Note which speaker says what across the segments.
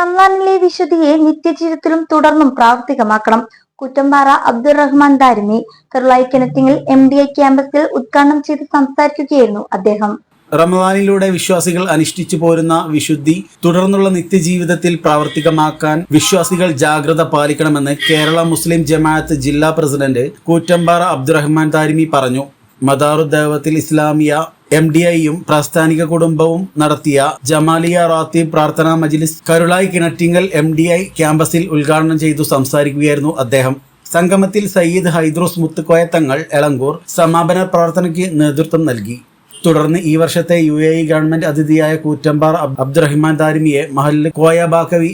Speaker 1: റംസാനിലെ വിശുദ്ധിയെ നിത്യജീവിതത്തിലും തുടർന്നും പ്രാവർത്തികമാക്കണം. കുറ്റമ്പാറ അബ്ദുറഹ്മാൻ ദാരിമി കിണറ്റിങ്ങിൽ എം ഡി ഐ ക്യാമ്പസിൽ ഉദ്ഘാടനം ചെയ്ത് സംസാരിക്കുകയായിരുന്നു അദ്ദേഹം.
Speaker 2: റമദാനിലൂടെ വിശ്വാസികൾ അനുഷ്ഠിച്ചു പോരുന്ന വിശുദ്ധി തുടർന്നുള്ള നിത്യജീവിതത്തിൽ പ്രാവർത്തികമാക്കാൻ വിശ്വാസികൾ ജാഗ്രത പാലിക്കണമെന്ന് കേരള മുസ്ലിം ജമാഅത്ത് ജില്ലാ പ്രസിഡന്റ് കൂറ്റമ്പാറ അബ്ദുറഹ്മാൻ താരിമി പറഞ്ഞു. മദാറുദ്ദേവത്തിൽ ഇസ്ലാമിയ എം ഡി ഐയും പ്രാസ്ഥാനിക കുടുംബവും നടത്തിയ ജമാലിയ റാത്തീബ് പ്രാർത്ഥനാ മജ്ലിസ് Karulai Kinattingal M D I ക്യാമ്പസിൽ ഉദ്ഘാടനം ചെയ്തു സംസാരിക്കുകയായിരുന്നു അദ്ദേഹം. സംഗമത്തിൽ സയ്യിദ് ഹൈദ്രോസ് മുത്തുക്കോയ തങ്ങൾ എളങ്കൂർ സമാപന പ്രാർത്ഥനയ്ക്ക് നേതൃത്വം നൽകി. തുടർന്ന് ഈ വർഷത്തെ യു എ ഇ ഗവൺമെന്റ് അതിഥിയായ കൂറ്റമ്പാർ അബ്ദുറഹിമാൻ താരിമിയെ മഹല്ല് കോയ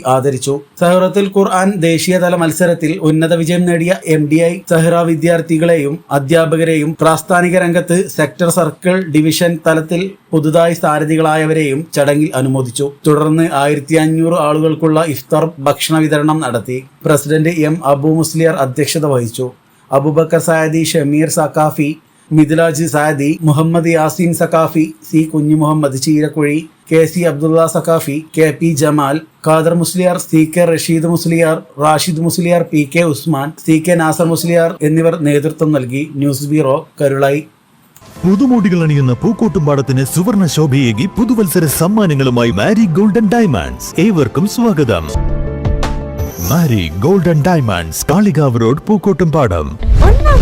Speaker 2: ആദരിച്ചു. സഹറത്തുൽ ഖുർആൻ ദേശീയതല മത്സരത്തിൽ ഉന്നത വിജയം നേടിയ എം ഡി ഐ സഹറ വിദ്യാർത്ഥികളെയും അധ്യാപകരെയും പ്രാസ്ഥാനിക രംഗത്ത് സെക്ടർ സർക്കിൾ ഡിവിഷൻ തലത്തിൽ പുതുതായി സ്ഥാനതികളായവരെയും ചടങ്ങിൽ അനുമോദിച്ചു. തുടർന്ന് ആയിരത്തി അഞ്ഞൂറ് ആളുകൾക്കുള്ള ഇഫ്താർ ഭക്ഷണ വിതരണം നടത്തി. പ്രസിഡന്റ് എം അബു മുസ്ലിയാർ അധ്യക്ഷത വഹിച്ചു. Abubakar Sayadi Shameer Saqafi Mithilaj Sadi Muhammad Yaseen Saqafi C Kunju Muhammad Cheerakkuzhi K C Abdulla Saqafi K P Jamal Khader Musliyar C K Rasheed Musliyar Rashid Musliyar P K Usman C K Nasar Musliyar എന്നിവർ നേതൃത്വം നൽകി. News bureau Karulai.
Speaker 3: പുതുമോടികൾ അണിയുന്ന പൂക്കോട്ടുംപാടത്തിന് സുവർണ ശോഭയേകി പുതുവത്സര സമ്മാനങ്ങളുമായി Mari golden diamonds. ഏവർക്കും സ്വാഗതം. Mari golden diamonds Kalikavu road Pookkottumpadam.